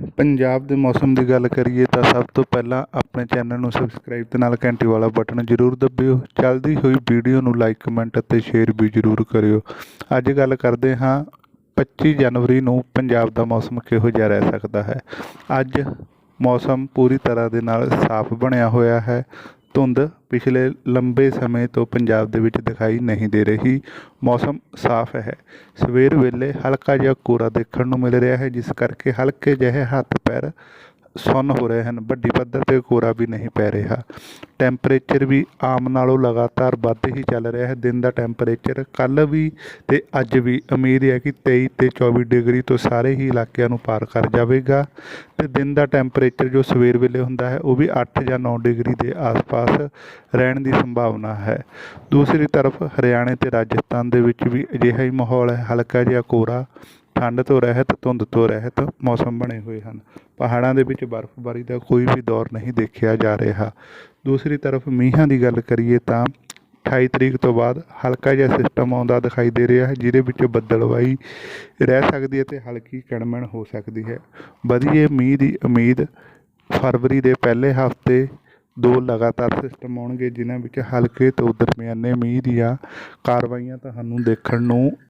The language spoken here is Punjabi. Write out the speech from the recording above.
ਪੰਜਾਬ ਦੇ ਮੌਸਮ ਦੀ ਗੱਲ ਕਰੀਏ ਤਾਂ ਸਭ ਤੋਂ ਪਹਿਲਾਂ ਆਪਣੇ ਚੈਨਲ ਨੂੰ ਸਬਸਕ੍ਰਾਈਬ ਤੇ ਨਾਲ ਘੰਟੀ ਵਾਲਾ ਬਟਨ ਜ਼ਰੂਰ ਦਬਿਓ। ਚੱਲਦੀ ਹੋਈ ਵੀਡੀਓ ਨੂੰ ਲਾਈਕ ਕਮੈਂਟ ਅਤੇ ਸ਼ੇਅਰ ਵੀ ਜ਼ਰੂਰ ਕਰਿਓ। ਅੱਜ ਗੱਲ ਕਰਦੇ ਹਾਂ 25 ਜਨਵਰੀ ਨੂੰ ਪੰਜਾਬ ਦਾ ਮੌਸਮ ਕਿਹੋ ਜਿਹਾ ਰਹਿ ਸਕਦਾ ਹੈ? ਅੱਜ ਮੌਸਮ ਪੂਰੀ ਤਰ੍ਹਾਂ ਦੇ ਨਾਲ ਸਾਫ਼ ਬਣਿਆ ਹੋਇਆ ਹੈ। ਧੁੰਦ ਪਿਛਲੇ ਲੰਬੇ ਸਮੇਂ ਤੋਂ ਪੰਜਾਬ ਦੇ ਵਿੱਚ ਦਿਖਾਈ ਨਹੀਂ ਦੇ ਰਹੀ। ਮੌਸਮ ਸਾਫ਼ ਹੈ। ਸਵੇਰ ਵੇਲੇ ਹਲਕਾ ਜਿਹਾ ਕੋਰਾ ਦੇਖਣ ਨੂੰ ਮਿਲ ਰਿਹਾ ਹੈ, ਜਿਸ ਕਰਕੇ ਹਲਕੇ ਜਿਹੇ ਹੱਥ ਪੈਰ ਸੁੰਨ ਹੋ ਰਹੇ ਹਨ। ਵੱਡੀ ਪੱਧਰ 'ਤੇ ਕੋਰਾ ਵੀ ਨਹੀਂ ਪੈ ਰਿਹਾ। ਟੈਂਪਰੇਚਰ ਵੀ ਆਮ ਨਾਲੋਂ ਲਗਾਤਾਰ ਵੱਧ ਹੀ ਚੱਲ ਰਿਹਾ ਹੈ। ਦਿਨ ਦਾ ਟੈਂਪਰੇਚਰ ਕੱਲ੍ਹ ਵੀ ਤੇ ਅੱਜ ਵੀ। ਉਮੀਦ ਹੈ ਕਿ 23 ਤੇ 24 ਡਿਗਰੀ ਤੋਂ ਸਾਰੇ ਹੀ ਇਲਾਕਿਆਂ ਨੂੰ ਪਾਰ ਕਰ ਜਾਵੇਗਾ। ਤੇ ਦਿਨ ਦਾ ਟੈਂਪਰੇਚਰ ਜੋ ਸਵੇਰ ਵੇਲੇ ਹੁੰਦਾ ਹੈ, ਉਹ ਵੀ 8 ਜਾਂ 9 ਡਿਗਰੀ ਦੇ ਆਸ-ਪਾਸ ਰਹਿਣ ਦੀ ਸੰਭਾਵਨਾ ਹੈ। ਦੂਸਰੀ ਤਰਫ ਹਰਿਆਣੇ ਤੇ ਰਾਜਸਥਾਨ ਦੇ ਵਿੱਚ ਵੀ ਅਜਿਹਾ ਹੀ ਮਾਹੌਲ ਹੈ। ਹਲਕਾ ਜਿਹਾ ਕੋਰਾ ਠੰਡ ਤੋਂ ਰਹਿਤ, ਧੁੰਦ ਤੋਂ ਰਹਿਤ ਮੌਸਮ ਬਣੇ ਹੋਏ ਹਨ। ਪਹਾੜਾਂ ਦੇ ਵਿੱਚ ਬਰਫ਼ਬਾਰੀ ਦਾ ਕੋਈ ਵੀ ਦੌਰ ਨਹੀਂ ਦੇਖਿਆ ਜਾ ਰਿਹਾ। ਦੂਸਰੀ ਤਰਫ ਮੀਂਹਾਂ ਦੀ ਗੱਲ ਕਰੀਏ ਤਾਂ 28 ਤਰੀਕ ਤੋਂ ਬਾਅਦ ਹਲਕਾ ਜਿਹਾ ਸਿਸਟਮ ਆਉਂਦਾ ਦਿਖਾਈ ਦੇ ਰਿਹਾ ਹੈ, ਜਿਹਦੇ ਵਿੱਚ ਬੱਦਲਵਾਈ ਰਹਿ ਸਕਦੀ ਹੈ ਤੇ ਹਲਕੀ ਕਣਮਣ ਹੋ ਸਕਦੀ ਹੈ। ਵਧੀਏ ਮੀਂਹ ਦੀ ਉਮੀਦ ਫਰਵਰੀ ਦੇ ਪਹਿਲੇ ਹਫ਼ਤੇ ਦੋ ਲਗਾਤਾਰ ਸਿਸਟਮ ਆਉਣਗੇ, ਜਿਨ੍ਹਾਂ ਵਿੱਚ ਹਲਕੇ ਤੋਂ ਦਰਮਿਆਨੇ ਮੀਂਹ ਦੀਆਂ ਕਾਰਵਾਈਆਂ ਤੁਹਾਨੂੰ ਦੇਖਣ ਨੂੰ